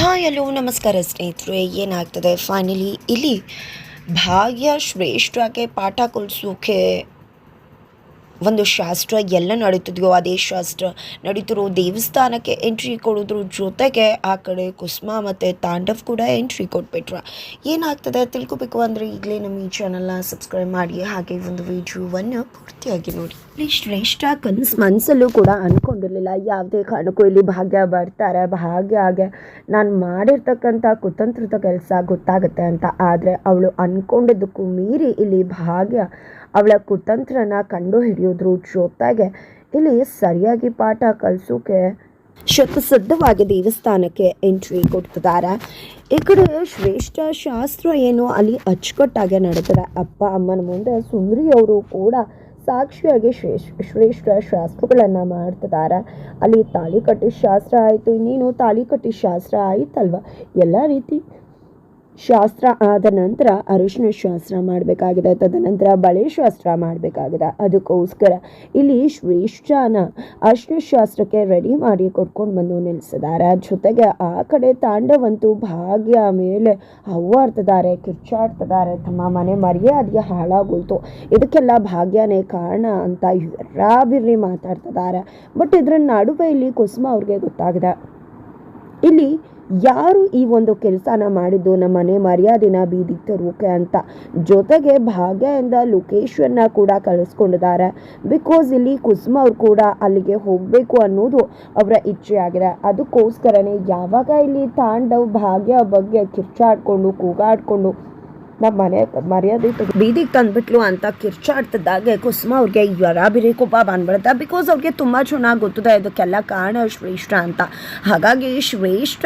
Hi hello ನಮಸ್ಕಾರ ಸ್ನೇಹಿತರೆ ಏನಾಗ್ತದೆ? ಫೈನಲಿ ಇಲ್ಲಿ ಭಾಗ್ಯ ಶ್ರೇಷ್ಠಕ್ಕೆ ಪಾಠ ಕಲಿಸೋಕೆ ಒಂದು ಶಾಸ್ತ್ರ ಎಲ್ಲ ನಡೀತಿದೆಯೋ ಅದೇ ಶಾಸ್ತ್ರ ನಡೀತಿರೋ ದೇವಸ್ಥಾನಕ್ಕೆ ಎಂಟ್ರಿ ಕೊಡೋದ್ರ ಜೊತೆಗೆ ಆ ಕಡೆ ಕುಸುಮ ಮತ್ತು ತಾಂಡವ್ ಕೂಡ ಎಂಟ್ರಿ ಕೊಟ್ಬಿಟ್ರ. ಏನಾಗ್ತದೆ ತಿಳ್ಕೊಬೇಕು ಅಂದರೆ ಈಗಲೇ ನಮ್ಮ ಈ ಚಾನಲ್ನ ಸಬ್ಸ್ಕ್ರೈಬ್ ಮಾಡಿ ಹಾಗೆ ಒಂದು ವಿಡಿಯೋವನ್ನು ಪೂರ್ತಿಯಾಗಿ ನೋಡಿ. ಇಲ್ಲಿ ಶ್ರೇಷ್ಠ ಕನಸು ಮನಸ್ಸಲ್ಲೂ ಕೂಡ ಅಂದ್ಕೊಂಡಿರಲಿಲ್ಲ ಯಾವುದೇ ಕಾರಣಕ್ಕೂ ಇಲ್ಲಿ ಭಾಗ್ಯ ಬರ್ತಾರೆ. ಭಾಗ್ಯ ಹಾಗೆ ನಾನು ಮಾಡಿರ್ತಕ್ಕಂಥ ಕುತಂತ್ರದ ಕೆಲಸ ಗೊತ್ತಾಗುತ್ತೆ ಅಂತ. ಆದರೆ ಅವಳು ಅಂದ್ಕೊಂಡಿದ್ದಕ್ಕೂ ಮೀರಿ ಇಲ್ಲಿ ಭಾಗ್ಯ ಅವಳ ಕುತಂತ್ರನ ಕಂಡು ಹಿಡಿಯೋದ್ರ ಜೊತೆಗೆ, ಇಲ್ಲಿ ಸರಿಯಾಗಿ ಪಾಠ ಕಲಿಸೋಕೆ. ಶತಸಿದ್ಧವಾಗಿ ದೇವಸ್ಥಾನಕ್ಕೆ ಎಂಟ್ರಿ ಕೊಡ್ತಿದ್ದಾರೆ ಈ ಕಡೆ ಶ್ರೇಷ್ಠ ಶಾಸ್ತ್ರ ಏನು ಅಲ್ಲಿ ಅಚ್ಚುಕಟ್ಟಾಗೆ ನಡೀತದೆ ಅಪ್ಪ, ಅಮ್ಮನ ಮುಂದೆ ಸುಂದರಿ ಅವರು ಕೂಡ ಸಾಕ್ಷಿಯಾಗಿ ಶ್ರೇಷ್ಠ ಶ್ರೇಷ್ಠ ಶಾಸ್ತ್ರಗಳನ್ನು ಮಾಡ್ತಿದ್ದಾರೆ ಅಲ್ಲಿ ತಾಳಿ ಕಟ್ಟಿ ಶಾಸ್ತ್ರ ಆಯಿತು, ಇನ್ನೇನು ತಾಳಿ ಕಟ್ಟಿ ಶಾಸ್ತ್ರ ಆಯಿತಲ್ವ? ಎಲ್ಲ ರೀತಿ ಶಾಸ್ತ್ರ ಆದ ನಂತರ ಅರಿಶಿನ ಶಾಸ್ತ್ರ ಮಾಡಬೇಕಾಗಿದೆ, ತದನಂತರ ಬಳೆ ಶಾಸ್ತ್ರ ಮಾಡಬೇಕಾಗಿದೆ. ಅದಕ್ಕೋಸ್ಕರ ಇಲ್ಲಿ ಶ್ರೇಷ್ಠನ ಅರಿಶಿನ ಶಾಸ್ತ್ರಕ್ಕೆ ರೆಡಿ ಮಾಡಿ ಕೊಟ್ಕೊಂಡು ಬಂದು ನಿಲ್ಲಿಸಿದ್ದಾರೆ. ಜೊತೆಗೆ ಆ ಕಡೆ ತಾಂಡವಂತೂ ಭಾಗ್ಯ ಮೇಲೆ ಹವ್ವಾಡ್ತಿದ್ದಾರೆ, ಕಿರ್ಚಾಡ್ತಿದ್ದಾರೆ. ತಮ್ಮ ಮನೆ ಮರ್ಯಾದೆಗೆ ಹಾಳಾಗೋಯ್ತು. ಇದಕ್ಕೆಲ್ಲ ಭಾಗ್ಯನೇ ಕಾರಣ ಅಂತ ರಾಬಿರ್ರಿ ಮಾತಾಡ್ತಿದ್ದಾರೆ. ಬಟ್ ಇದ್ರ ನಡುವೆ ಇಲ್ಲಿ ಕುಸುಮ ಅವ್ರಿಗೆ ಗೊತ್ತಾಗಿದೆ. ಇಲ್ಲಿ ಯಾರು ಈ ಒಂದು ಕೆಲಸನ ಮಾಡಿದ್ದು? ನಮ್ಮ ಮನೆ ಮರ್ಯಾದೆನ ಬೀದಿಗೆ ತರೋಕೆ ಅಂತ. ಜೊತೆಗೆ ಭಾಗ್ಯದಿಂದ ಲೊಕೇಶನ್ನ ಕೂಡ ಕಳಿಸ್ಕೊಂಡಿದ್ದಾರೆ. ಬಿಕಾಸ್ ಇಲ್ಲಿ ಕುಸುಮ ಅವ್ರು ಕೂಡ ಅಲ್ಲಿಗೆ ಹೋಗಬೇಕು ಅನ್ನೋದು ಅವರ ಇಚ್ಛೆ ಆಗಿದೆ ಅದಕ್ಕೋಸ್ಕರನೇ ಯಾವಾಗ ಇಲ್ಲಿ ತಾಂಡವ್ ಭಾಗ್ಯ ಬಗ್ಗೆ ಕಿರ್ಚಾಡ್ಕೊಂಡು ಕೂಗಾಡ್ಕೊಂಡು ನಮ್ಮ ಮನೆ ಮರ್ಯಾದೆ ಬೀದಿಗೆ ತಂದ್ಬಿಟ್ಲು ಅಂತ ಕಿರ್ಚಾಡ್ತಿದ್ದಾಗೆ ಕುಸುಮ ಅವ್ರಿಗೆ ಯರಾಬಿರಿ ಕೋಪ ಬಂದ್ಬಿಡುತ್ತೆ. ಬಿಕಾಸ್ ಅವ್ರಿಗೆ ತುಂಬ ಚೆನ್ನಾಗಿ ಗೊತ್ತದೆ, ಇದಕ್ಕೆಲ್ಲ ಕಾರಣ ಶ್ರೇಷ್ಠ ಅಂತ. ಹಾಗಾಗಿ ಶ್ರೇಷ್ಠ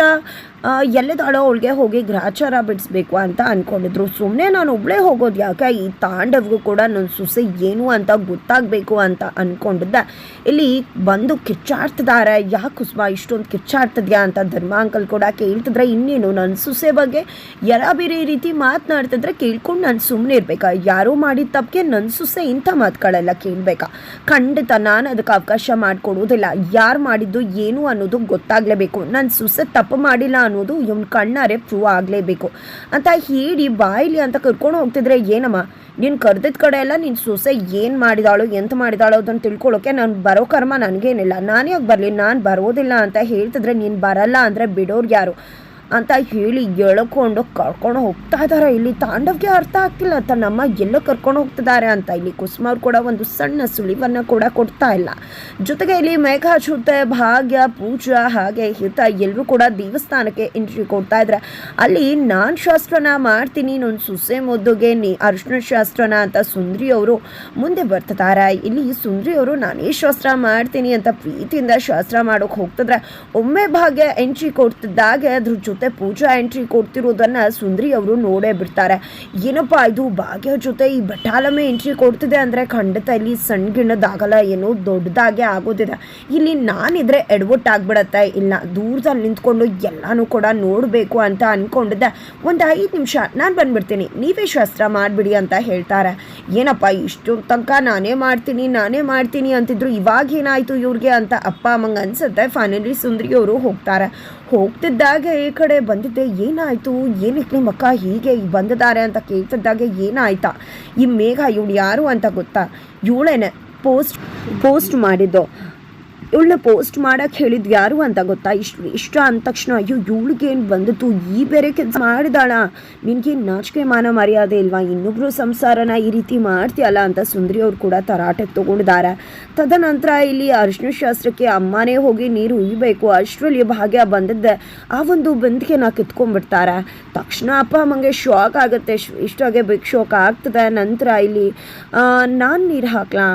ಎಲ್ಲಿದ್ದಾಳೋ ಅವಳಿಗೆ ಹೋಗಿ ಗ್ರಹಚಾರ ಬಿಡಿಸ್ಬೇಕು ಅಂತ ಅಂದ್ಕೊಂಡಿದ್ರು ಸುಮ್ಮನೆ ನಾನು ಒಬ್ಬಳೇ ಹೋಗೋದು ಯಾಕೆ? ಈ ತಾಂಡವ್ಗೂ ಕೂಡ ನನ್ನ ಸೊಸೆ ಏನು ಅಂತ ಗೊತ್ತಾಗಬೇಕು ಅಂತ ಅಂದ್ಕೊಂಡಿದ್ದೆ ಇಲ್ಲಿ ಬಂದು ಕಿಚ್ಚಾಡ್ತಿದ್ದಾರೆ ಯಾಕೆ ಕುಸುಮ, ಇಷ್ಟೊಂದು ಕಿಚ್ಚಾಡ್ತಿದ್ಯಾ ಅಂತ ಧರ್ಮ ಅಂಕಲ್ ಕೂಡ ಕೇಳ್ತಿದ್ರೆ, ಇನ್ನೇನು ನನ್ನ ಸೊಸೆ ಬಗ್ಗೆ ಯಾರ ಬೇರೆ ರೀತಿ ಮಾತನಾಡ್ತಿದ್ರೆ ಕೇಳ್ಕೊಂಡು ನಾನು ಸುಮ್ಮನೆ ಇರ್ಬೇಕಾ? ಯಾರೋ ಮಾಡಿದ ತಪ್ಪಿಗೆ ನನ್ನ ಸೊಸೆ ಇಂಥ ಮಾತುಗಳೆಲ್ಲ ಕೇಳಬೇಕಾ? ಖಂಡಿತ ನಾನು ಅದಕ್ಕೆ ಅವಕಾಶ ಮಾಡಿಕೊಡೋದಿಲ್ಲ. ಯಾರು ಮಾಡಿದ್ದು ಏನು ಅನ್ನೋದು ಗೊತ್ತಾಗಲೇಬೇಕು. ನನ್ನ ಸೊಸೆ ತಪ್ಪು ಮಾಡಿಲ್ಲ ಅನ್ನೋದು ಇವನ್ ಕಣ್ಣಾರೆ ಪ್ರೂವ್ ಆಗಲೇಬೇಕು. ಅಂತ ಹೇಳಿ ಬಾಯಿಲಿ ಅಂತ ಕರ್ಕೊಂಡು ಹೋಗ್ತಿದ್ರೆ ಏನಮ್ಮ? ನೀನು ಕರೆದಿದ್ದ ಕಡೆ ಎಲ್ಲ ನಿನ್ನ ಸೊಸೆ ಏನು ಮಾಡಿದಾಳು, ಎಂತ ಮಾಡಿದಾಳು ಅದನ್ನು ತಿಳ್ಕೊಳ್ಳೋಕೆ ನಾನು ಬರೋ ಕರ್ಮ ನನಗೇನಿಲ್ಲ. ನಾನು ಯಾಕೆ ಬರಲಿ? ನಾನು ಬರೋದಿಲ್ಲ ಅಂತ ಹೇಳ್ತಿದ್ರೆ ನೀನು ಬರಲ್ಲ ಅಂದರೆ ಬಿಡೋರು ಯಾರು? ಅಂತ ಹೇಳಿ ಎಳ್ಕೊಂಡು ಕರ್ಕೊಂಡು ಹೋಗ್ತಾ ಇದ್ದಾರೆ. ಇಲ್ಲಿ ತಾಂಡವ್ಗೆ ಅರ್ಥ ಆಗ್ತಿಲ್ಲ. ತನ್ನಮ್ಮ ಎಲ್ಲ ಕರ್ಕೊಂಡು ಹೋಗ್ತಿದ್ದಾರೆ ಅಂತ. ಇಲ್ಲಿ ಕುಸುಮಾರ್ ಕೂಡ ಒಂದು ಸಣ್ಣ ಸುಳಿವನ್ನು ಕೂಡ ಕೊಡ್ತಾ ಇಲ್ಲ. ಜೊತೆಗೆ ಇಲ್ಲಿ ಮೇಘ ಭಾಗ್ಯ ಪೂಜಾ ಹಾಗೆ ಹಿತ ಎಲ್ಲರೂ ಕೂಡ ದೇವಸ್ಥಾನಕ್ಕೆ ಎಂಟ್ರಿ ಕೊಡ್ತಾ ಇದ್ದಾರೆ. ಅಲ್ಲಿ ನಾನು ಶಾಸ್ತ್ರನ ಮಾಡ್ತೀನಿ ನನ್ನ ಸುಸೆ ಮುದ್ದುಗೆ, ನೀ ಅರ್ಶನ ಶಾಸ್ತ್ರನ ಅಂತ ಸುಂದ್ರಿ ಅವರು ಮುಂದೆ ಬರ್ತಿದ್ದಾರೆ. ಇಲ್ಲಿ ಸುಂದ್ರಿ ಅವರು, ನಾನೇ ಶಾಸ್ತ್ರ ಮಾಡ್ತೀನಿ ಅಂತ ಪ್ರೀತಿಯಿಂದ ಶಾಸ್ತ್ರ ಮಾಡೋಕೆ ಹೋಗ್ತಿದ್ರೆ ಒಮ್ಮೆ ಭಾಗ್ಯ ಎಂಟ್ರಿ ಕೊಡ್ತಿದ್ದಾಗೆ ಅದ್ರ ಜೊತೆ ಪೂಜಾ ಎಂಟ್ರಿ ಕೊಡ್ತಿರೋದನ್ನ ಸುಂದ್ರಿ ಅವರು ನೋಡೇ ಬಿಡ್ತಾರೆ. ಏನಪ್ಪ ಇದು ಭಾಗ್ಯ ಜೊತೆ ಈ ಬಟಾಲಮೆ ಎಂಟ್ರಿ ಕೊಡ್ತಿದೆ ಅಂದ್ರೆ ಖಂಡಿತ ಇಲ್ಲಿ ಸಣ್ಣ ಗಿಣ್ಣದಾಗಲ್ಲ ಏನೋ ದೊಡ್ಡದಾಗೆ ಆಗೋದಿದೆ. ಇಲ್ಲಿ ನಾನಿದ್ರೆ ಎಡವಟ್ಟಾಗ್ಬಿಡತ್ತೆ ಇಲ್ಲ, ದೂರದಲ್ಲಿ ನಿಂತ್ಕೊಂಡು ಎಲ್ಲಾನು ಕೂಡ ನೋಡಬೇಕು ಅಂತ ಅನ್ಕೊಂಡಿದ್ದೆ. ಒಂದು ಐದು ನಿಮಿಷ, ನಾನು ಬಂದ್ಬಿಡ್ತೀನಿ. ನೀವೇ ಶಾಸ್ತ್ರ ಮಾಡಿಬಿಡಿ ಅಂತ ಹೇಳ್ತಾರೆ. ಏನಪ್ಪ ಇಷ್ಟು ತನಕ ನಾನೇ ಮಾಡ್ತೀನಿ ನಾನೇ ಮಾಡ್ತೀನಿ ಅಂತಿದ್ರು ಇವಾಗ ಏನಾಯಿತು ಇವ್ರಿಗೆ ಅಂತ ಅಪ್ಪ ಅಮ್ಮಂಗೆ ಅನ್ಸುತ್ತೆ. ಫೈನಲಿ ಸುಂದ್ರಿ ಅವರು ಹೋಗ್ತಾರೆ. ಹೋಗ್ತಿದ್ದಾಗ ಈ ಕಡೆ ಬಂದಿದ್ದೆ, ಏನಾಯಿತು? ಏನಕ್ಕೆ ನಿಮ್ಮ ಅಕ್ಕ? ಹೀಗೆ ಬಂದಿದ್ದಾರೆ ಅಂತ ಕೇಳ್ತಿದ್ದಾಗೆ ಏನಾಯ್ತಾ? ಈ ಮೇಘ ಇವಳು ಯಾರು ಅಂತ ಗೊತ್ತಾ? ಇವಳೇನೆ ಪೋಸ್ಟ್ ಪೋಸ್ಟ್ ಮಾಡಿದ್ದು. ಇವಳನ್ನ ಪೋಸ್ಟ್ ಮಾಡಕ್ಕೆ ಹೇಳಿದ್ ಯಾರು ಅಂತ ಗೊತ್ತಾ? ಇಷ್ಟು ಇಷ್ಟ ಅಂದ ತಕ್ಷಣ, ಅಯ್ಯೋ, ಇವಳಿಗೇನು ಬಂದಿತ್ತು ಈ ಬೇರೆ ಕೆಲಸ ಮಾಡಿದಾಳ? ನಿನ್ಗೇನು ನಾಚಿಕೆ ಮಾನ ಮರ್ಯಾದೆ ಇಲ್ವಾ? ಇನ್ನೊಬ್ರು ಸಂಸಾರನ ಈ ರೀತಿ ಮಾಡ್ತೀಯಲ್ಲ? ಅಂತ ಸುಂದರಿ ಅವ್ರು ಕೂಡ ತರಾಟೆಗೆ ತಗೊಂಡಿದ್ದಾರೆ ತದನಂತರ ಇಲ್ಲಿ ಅರಿಶಿನ ಶಾಸ್ತ್ರಕ್ಕೆ ಅಮ್ಮನೇ ಹೋಗಿ ನೀರು ಉಯ್ಯಬೇಕು ಅಷ್ಟರಲ್ಲಿ ಭಾಗ್ಯ ಬಂದಿದ್ದೆ. ಆ ಒಂದು ಬಂದಿಗೆನ ಕಿತ್ಕೊಂಡ್ಬಿಡ್ತಾರೆ. ತಕ್ಷಣ ಅಪ್ಪ ಅಮ್ಮಂಗೆ ಶಾಕ್ ಆಗುತ್ತೆ. ಇಷ್ಟಾಗೆ ಬಿಗ್ ಶಾಕ್ ಆಗ್ತದೆ. ನಂತರ ಇಲ್ಲಿ ನಾನು ನೀರು ಹಾಕ್ಲಾ?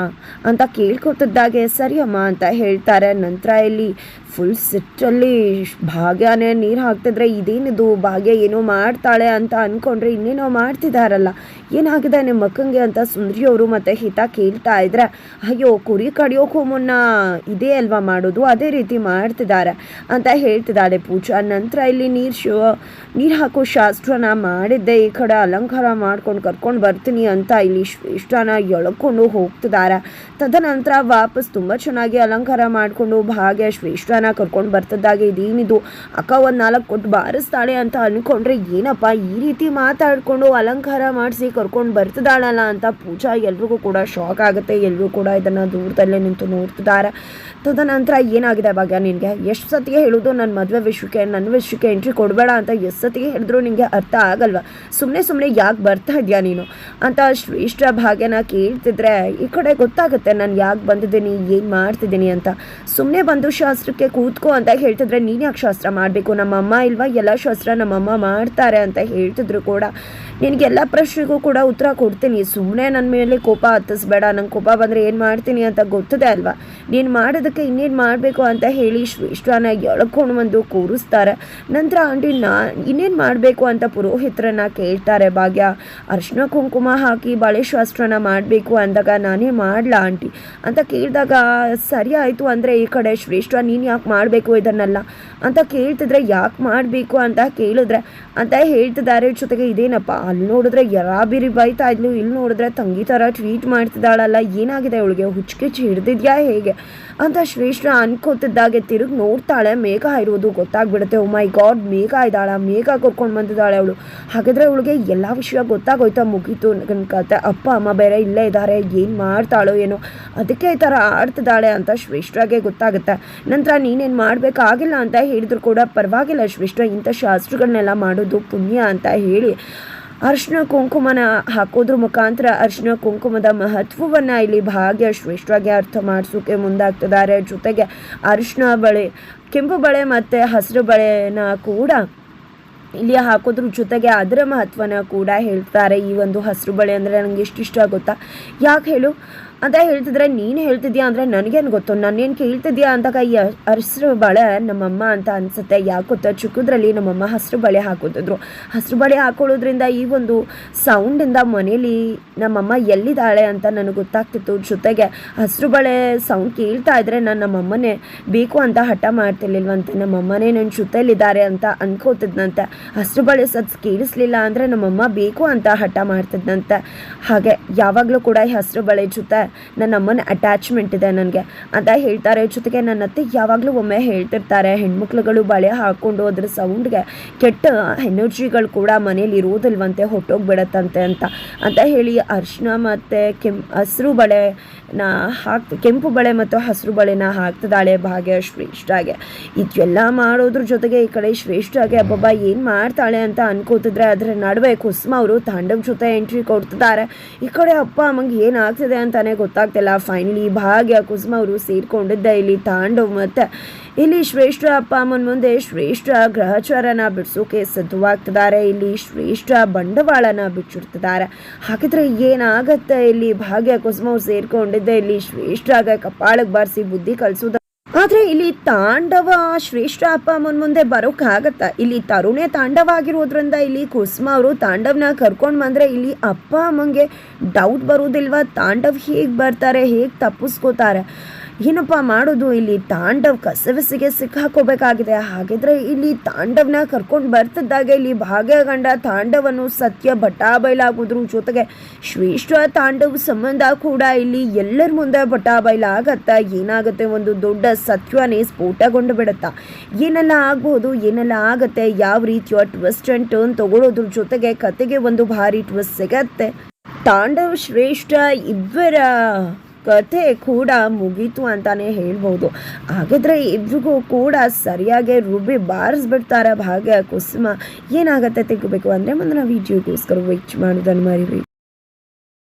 ಅಂತ ಕೇಳ್ಕೊತಿದ್ದಾಗೆ ಸರಿ ಅಮ್ಮ ಅಂತ ಹೇಳ್ತಾರೆ ನಂತರ ಇಲ್ಲಿ ಫುಲ್ ಸಿಟ್ಟಲ್ಲಿ ಭಾಗ್ಯನೇ ನೀರು ಹಾಕ್ತಿದ್ರೆ ಇದೇನಿದು, ಭಾಗ್ಯ ಏನೋ ಮಾಡ್ತಾಳೆ ಅಂತ ಅಂದ್ಕೊಂಡ್ರೆ ಇನ್ನೇನೋ ಮಾಡ್ತಿದಾರಲ್ಲ. ಏನಾಗಿದೆ ನಿಮ್ಮ ಮಕ್ಕಂಗೆ ಅಂತ ಸುಂದ್ರಿಯವರು ಮತ್ತೆ ಹಿತ ಕೇಳ್ತಾ ಇದ್ರೆ, ಅಯ್ಯೋ, ಕುರಿ ಕಡಿಯೋಕ್ಕೂ ಮುನ್ನ ಇದೇ ಅಲ್ವಾ ಮಾಡೋದು? ಅದೇ ರೀತಿ ಮಾಡ್ತಿದ್ದಾರೆ ಅಂತ ಹೇಳ್ತಿದ್ದಾಳೆ ಪೂಜಾ. ನಂತರ ಇಲ್ಲಿ ನೀರು ಶೋ, ನೀರು ಹಾಕೋ ಶಾಸ್ತ್ರನ ಮಾಡಿದ್ದೆ, ಈ ಕಡೆ ಅಲಂಕಾರ ಮಾಡ್ಕೊಂಡು ಕರ್ಕೊಂಡು ಬರ್ತೀನಿ ಅಂತ ಇಲ್ಲಿ ಇಷ್ಟನ ಎಳ್ಕೊಂಡು ಹೋಗ್ತಿದ್ದಾರೆ ತದನಂತರ ವಾಪಸ್ ತುಂಬ ಚೆನ್ನಾಗಿ ಅಲಂಕಾರ ಮಾಡಿಕೊಂಡು ಭಾಗ್ಯ ಶ್ರೇಷ್ಠ ಅಕ್ಕನ ಕರ್ಕೊಂಡು ಬರ್ತದಾಗೆ ಇದೇನಿದು? ಅಕ್ಕ ಒಂದು ನಾಲ್ಕು ಕೊಟ್ಟು ಬಾರಿಸ್ತಾಳೆ ಅಂತ ಅಂದ್ಕೊಂಡ್ರೆ ಏನಪ್ಪ ಈ ರೀತಿ ಮಾತಾಡಿಕೊಂಡು ಅಲಂಕಾರ ಮಾಡಿಸಿ ಕರ್ಕೊಂಡು ಬರ್ತದಾಳಲ್ಲ ಅಂತ ಪೂಜಾ ಎಲ್ರಿಗೂ ಕೂಡ ಶಾಕ್ ಆಗುತ್ತೆ. ಎಲ್ಲರೂ ಕೂಡ ಇದನ್ನು ದೂರದಲ್ಲೇ ನಿಂತು ನೋಡ್ತಿದ್ದಾರೆ. ತದನಂತರ ಏನಾಗಿದೆ ಭಾಗ್ಯ ನಿನಗೆ? ಎಷ್ಟು ಸತಿಗೆ ಹೇಳೋದು ನನ್ನ ಮದುವೆ ವಿಷಯಕ್ಕೆ ನನ್ನ ವಿಷಯಕ್ಕೆ ಎಂಟ್ರಿ ಕೊಡಬೇಡ ಅಂತ ಎಷ್ಟು ಸತಿಗೆ ಹೇಳಿದ್ರು ನಿನಗೆ ಅರ್ಥ ಆಗಲ್ವಾ? ಸುಮ್ಮನೆ ಸುಮ್ಮನೆ ಯಾಕೆ ಬರ್ತಾ ಇದೆಯಾ ನೀನು? ಅಂತ ಶ್ರೇಷ್ಠ ಭಾಗ್ಯನ ಕೇಳ್ತಿದ್ರೆ, ಈ ಕಡೆ ಗೊತ್ತಾಗುತ್ತೆ ನಾನು ಯಾಕೆ ಬಂದಿದ್ದೀನಿ, ಏನು ಮಾಡ್ತಿದ್ದೀನಿ ಅಂತ. ಸುಮ್ಮನೆ ಬಂದು ಶಾಸ್ತ್ರಕ್ಕೆ ಕೂತ್ಕೋ ಅಂತ ಹೇಳ್ತಿದ್ರೆ ನೀನು ಯಾಕೆ ಶಾಸ್ತ್ರ ಮಾಡಬೇಕು? ನಮ್ಮಮ್ಮ ಇಲ್ವಾ? ಎಲ್ಲ ಶಾಸ್ತ್ರ ನಮ್ಮಮ್ಮ ಮಾಡ್ತಾರೆ ಅಂತ ಹೇಳ್ತಿದ್ರು ಕೂಡ. ನಿನಗೆಲ್ಲ ಪ್ರಶ್ನೆಗೂ ಕೂಡ ಉತ್ತರ ಕೊಡ್ತೀನಿ. ಸುಮ್ಮನೆ ನನ್ನ ಮೇಲೆ ಕೋಪ ಹತ್ತಿಸ್ಬೇಡ. ನಂಗೆ ಕೋಪ ಬಂದರೆ ಏನು ಮಾಡ್ತೀನಿ ಅಂತ ಗೊತ್ತದೆ ಅಲ್ವಾ? ನೀನು ಮಾಡೋದಕ್ಕೆ ಇನ್ನೇನು ಮಾಡಬೇಕು ಅಂತ ಹೇಳಿ ಶ್ರೇಷ್ಠನ ಎಳ್ಕೊಂಡು ಬಂದು ಕೂರಿಸ್ತಾರೆ. ನಂತರ ಆಂಟಿ ನಾ ಇನ್ನೇನು ಮಾಡಬೇಕು ಅಂತ ಪುರೋಹಿತರನ್ನ ಕೇಳ್ತಾರೆ ಭಾಗ್ಯ. ಅರ್ಶಿನ ಕುಂಕುಮ ಹಾಕಿ ಬಳೆ ಶಾಸ್ತ್ರನ ಮಾಡಬೇಕು ಅಂದಾಗ ನಾನೇ ಮಾಡಲಾ ಆಂಟಿ? ಅಂತ ಕೇಳಿದಾಗ, ಸರಿ ಆಯಿತು, ಅಂದರೆ ಈ ಕಡೆ ಶ್ರೇಷ್ಠ, ನೀನು ಯಾಕೆ ಮಾಡಬೇಕು ಇದನ್ನೆಲ್ಲ ಅಂತ ಕೇಳ್ತಿದ್ರೆ ಯಾಕೆ ಮಾಡಬೇಕು ಅಂತ ಕೇಳಿದ್ರೆ, ಅಂತ ಹೇಳ್ತಿದ್ದಾರೆ ಜೊತೆಗೆ ಇದೇನಪ್ಪ, ಅಲ್ಲಿ ನೋಡಿದ್ರೆ ಯರಾಬಿರಿ ಬೈತಾ ಇದ್ಲು, ಇಲ್ಲಿ ನೋಡಿದ್ರೆ ತಂಗಿ ಥರ ಟ್ವೀಟ್ ಮಾಡ್ತಿದ್ದಾಳಲ್ಲ, ಏನಾಗಿದೆ ಅವಳಿಗೆ ಹುಚ್ಚುಕಿಚ್ಚು ಹಿಡ್ದಿದ್ಯಾ ಹೇಗೆ ಅಂತ ಶ್ರೇಷ್ಠ ಅನ್ಕೋತಿದ್ದಾಗೆ ತಿರುಗಿ ನೋಡ್ತಾಳೆ, ಮೇಘ ಇರೋದು ಗೊತ್ತಾಗ್ಬಿಡುತ್ತೆ, ಓ ಮೈ ಗಾಡ್, ಮೇಘ ಇದ್ದಾಳ, ಮೇಘ ಕರ್ಕೊಂಡು ಬಂದಿದ್ದಾಳೆ ಅವಳು. ಹಾಗಾದ್ರೆ ಅವಳಿಗೆ ಎಲ್ಲ ವಿಷಯ ಗೊತ್ತಾಗೋಯ್ತಾ ಮುಗೀತು ನನ್ನ ಕತೆ, ಅಪ್ಪ, ಅಮ್ಮ ಬೇರೆ ಇಲ್ಲೇ ಇದ್ದಾರೆ ಏನು ಮಾಡ್ತಾಳೋ ಏನೋ, ಅದಕ್ಕೆ ಈ ಥರ ಆಡ್ತಿದ್ದಾಳೆ ಅಂತ ಶ್ರೇಷ್ಠಗೆ ಗೊತ್ತಾಗುತ್ತೆ. ನಂತರ ನೀನೇನು ಮಾಡಬೇಕಾಗಿಲ್ಲ ಅಂತ ಹೇಳಿದ್ರು ಕೂಡ ಪರವಾಗಿಲ್ಲ ಶ್ರೇಷ್ಠ, ಇಂಥ ಶಾಸ್ತ್ರಗಳನ್ನೆಲ್ಲ ಮಾಡೋದು ಪುಣ್ಯ ಅಂತ ಹೇಳಿ ಅರ್ಶಿನ ಕುಂಕುಮನ ಹಾಕೋದ್ರ ಮುಖಾಂತರ ಅರ್ಶಿನ ಕುಂಕುಮದ ಮಹತ್ವವನ್ನು ಇಲ್ಲಿ ಭಾಗ್ಯ ಶ್ರೇಷ್ಠವಾಗಿ ಅರ್ಥ ಮಾಡಿಸೋಕೆ ಮುಂದಾಗ್ತಿದ್ದಾರೆ. ಜೊತೆಗೆ ಅರಿಶಿನ ಬಳೆ, ಕೆಂಪು ಬಳೆ ಮತ್ತು ಹಸಿರು ಬಳೆನ ಕೂಡ ಇಲ್ಲಿ ಹಾಕೋದ್ರ ಜೊತೆಗೆ ಅದರ ಮಹತ್ವನ ಕೂಡ ಹೇಳ್ತಾರೆ ಈ ಒಂದು ಹಸಿರು ಬಳೆ ಅಂದರೆ ನನಗೆ ಎಷ್ಟು ಇಷ್ಟ ಗೊತ್ತಾ? ಯಾಕೆ ಹೇಳು? ಅಂತ ಹೇಳ್ತಿದ್ರೆ ನೀನು ಹೇಳ್ತಿದ್ಯಾ ಅಂದರೆ ನನಗೇನು ಗೊತ್ತು? ನಾನೇನು ಕೇಳ್ತಿದ್ಯಾ ಅಂತ ಈ ಹಸಿರು ಬಳೆ ನಮ್ಮಮ್ಮ ಅಂತ ಅನಿಸುತ್ತೆ. ಯಾಕೆ ಗೊತ್ತಾ ಚಿಕ್ಕದ್ರಲ್ಲಿ ನಮ್ಮಮ್ಮ ಹಸಿರು ಬಳೆ ಹಾಕೋತಿದ್ರು. ಹಸಿರು ಬಳೆ ಹಾಕೊಳ್ಳೋದ್ರಿಂದ ಈ ಒಂದು ಸೌಂಡಿಂದ ಮನೇಲಿ ನಮ್ಮಮ್ಮ ಎಲ್ಲಿದ್ದಾಳೆ ಅಂತ ನನಗೆ ಗೊತ್ತಾಗ್ತಿತ್ತು. ಜೊತೆಗೆ ಹಸಿರು ಬಳೆ ಸೌಂಡ್ ಕೇಳ್ತಾ ಇದ್ರೆ ನಾನು ನಮ್ಮಮ್ಮನೇ ಬೇಕು ಅಂತ ಹಠ ಮಾಡ್ತಿರ್ಲಿಲ್ವಂತೆ. ನಮ್ಮಮ್ಮನೇ ನನ್ನ ಜೊತೆಲಿದ್ದಾರೆ ಅಂತ ಅನ್ಕೋತಿದ್ನಂತೆ. ಹಸಿರು ಬಳೆ ಸದ್ಸ್ ಕೇಳಿಸ್ಲಿಲ್ಲ ಅಂದರೆ ನಮ್ಮಮ್ಮ ಬೇಕು ಅಂತ ಹಠ ಮಾಡ್ತಿದ್ದಂತೆ ಹಾಗೆ ಯಾವಾಗಲೂ ಕೂಡ ಈ ಹಸಿರು ಬಳೆ ಜೊತೆ ನನ್ನ ಅಮ್ಮನ ಅಟ್ಯಾಚ್ಮೆಂಟ್ ಇದೆ ನನಗೆ. ಅಂತ ಹೇಳ್ತಾರೆ, ಜೊತೆಗೆ ನನ್ನ ಅತ್ತೆ ಯಾವಾಗಲೂ ಒಮ್ಮೆ ಹೇಳ್ತಿರ್ತಾರೆ, ಹೆಣ್ಮಕ್ಳುಗಳು ಬಳೆ ಹಾಕ್ಕೊಂಡು ಅದ್ರ ಸೌಂಡ್ಗೆ ಕೆಟ್ಟ ಎನರ್ಜಿಗಳು ಕೂಡ ಮನೇಲಿ ಇರೋದಿಲ್ವಂತೆ ಹೊಟ್ಟೋಗ್ಬಿಡತ್ತಂತೆ ಅಂತ. ಅಂತ ಹೇಳಿ ಅರ್ಶಿನ ಮತ್ತು ಕೆಂ, ಹಸಿರು ಬಳೆನ ಹಾಕ್ ಕೆಂಪು ಬಳೆ ಮತ್ತು ಹಸಿರು ಬಳೆನ ಹಾಕ್ತಿದ್ದಾಳೆ ಭಾಗ್ಯ ಶ್ರೇಷ್ಠಾಗೆ. ಇದೆಲ್ಲ ಮಾಡೋದ್ರ ಜೊತೆಗೆ ಈ ಕಡೆ ಶ್ರೇಷ್ಠಾಗೆ, ಅಬ್ಬಬ್ಬ, ಏನು ಮಾಡ್ತಾಳೆ ಅಂತ ಅನ್ಕೋತಿದ್ರೆ ಅದರ ನಡುವೆ ಕುಸುಮ ಅವರು ತಾಂಡವ್ ಜೊತೆ ಎಂಟ್ರಿ ಕೊಡ್ತಿದ್ದಾರೆ. ಈ ಕಡೆ ಅಪ್ಪ ಅಮ್ಮಂಗೆ ಏನಾಗ್ತಿದೆ ಅಂತಾನೆ ಗೊತ್ತಾಗ್ತಿಲ್ಲ. ಫೈನಲಿ ಭಾಗ್ಯ, ಕುಸುಮ ಅವರು ಸೇರ್ಕೊಂಡಿದ್ದೆ. ಇಲ್ಲಿ ತಾಂಡವ್ ಮತ್ತೆ ಇಲ್ಲಿ ಶ್ರೇಷ್ಠ ಅಪ್ಪ ಅಮ್ಮನ ಮುಂದೆ ಶ್ರೇಷ್ಠ ಗ್ರಹಚಾರನ ಬಿಡಿಸೋಕೆ ಸಿದ್ಧವಾಗ್ತಿದ್ದಾರೆ. ಇಲ್ಲಿ ಶ್ರೇಷ್ಠ ಬಂಡವಾಳನ ಬಿಚ್ಚಿಡ್ತಿದ್ದಾರೆ. ಹಾಗಿದ್ರೆ ಏನಾಗತ್ತೆ? ಇಲ್ಲಿ ಭಾಗ್ಯ, ಕುಸುಮ ಅವ್ರು ಸೇರ್ಕೊಂಡಿದ್ದೆ. ಇಲ್ಲಿ ಶ್ರೇಷ್ಠಾಗ ಕಪಾಳಕ್ಕೆ ಬಾರಿಸಿ ಬುದ್ಧಿ ಕಲಿಸೋದ ಆದ್ರೆ ಇಲ್ಲಿ ತಾಂಡವ ಶ್ರೇಷ್ಠ ಅಪ್ಪ ಅಮ್ಮನ ಮುಂದೆ ಬರೋಕ್ಕಾಗತ್ತ ಇಲ್ಲಿ ತರುಣೆ ತಾಂಡವ ಆಗಿರೋದ್ರಿಂದ ಇಲ್ಲಿ ಕುಸುಮ ಅವರು ತಾಂಡವ್ನ ಕರ್ಕೊಂಡು ಬಂದರೆ ಇಲ್ಲಿ ಅಪ್ಪ ಅಮ್ಮಂಗೆ ಡೌಟ್ ಬರೋದಿಲ್ವಾ? ತಾಂಡವ್ ಹೇಗೆ ಬರ್ತಾರೆ, ಹೇಗೆ ತಪ್ಪಿಸ್ಕೋತಾರೆ? ಏನಪ್ಪ ಮಾಡೋದು? ಇಲ್ಲಿ ತಾಂಡವ್ ಕಸವಿಸಿಗೆ ಸಿಕ್ಕಾಕೋಬೇಕಾಗಿದೆ. ಹಾಗಿದ್ರೆ ಇಲ್ಲಿ ತಾಂಡವ್ನ ಕರ್ಕೊಂಡು ಬರ್ತಿದ್ದಾಗ, ಇಲ್ಲಿ ಭಾಗ್ಯಗಂಡ ತಾಂಡವನ್ನು ಸತ್ಯ ಬಟಾಬೈಲಾಗೋದ್ರ ಜೊತೆಗೆ ಶ್ರೇಷ್ಠ ತಾಂಡವ್ ಸಂಬಂಧ ಕೂಡ ಇಲ್ಲಿ ಎಲ್ಲರ ಮುಂದೆ ಬಟಾಬೈಲಾಗತ್ತ? ಏನಾಗುತ್ತೆ? ಒಂದು ದೊಡ್ಡ ಸತ್ಯನೇ ಸ್ಫೋಟಗೊಂಡು ಬಿಡುತ್ತಾ? ಏನೆಲ್ಲ ಆಗ್ಬೋದು? ಏನೆಲ್ಲ ಆಗುತ್ತೆ? ಯಾವ ರೀತಿಯ ಟ್ವಿಸ್ಟ್ ಅಂಡ್ ಟರ್ನ್ ತಗೊಳ್ಳೋದ್ರ ಜೊತೆಗೆ ಕತೆಗೆ ಒಂದು ಭಾರಿ ಟ್ವಿಸ್ಟ್ ಸಿಗತ್ತೆ. ತಾಂಡವ್ ಶ್ರೇಷ್ಠ ಇಬ್ಬರ ಕಥೆ ಕೂಡ ಮುಗೀತು ಅಂತಾನೆ ಹೇಳ್ಬೋದು. ಹಾಗಿದ್ರೆ ಇಬ್ರಿಗೂ ಕೂಡ ಸರಿಯಾಗಿ ರುಬ್ಬಿ ಬಾರಿಸ್ಬಿಡ್ತಾರೆ ಭಾಗ್ಯ ಕುಸುಮ. ಏನಾಗತ್ತೆ ತಿಳ್ಕೋಬೇಕು ಅಂದರೆ ಮುಂದಿನ ವಿಡಿಯೋಗೋಸ್ಕರ ವೆಚ್ ಮಾಡೋದನ್ನು ಮರಿಬೇಡಿ.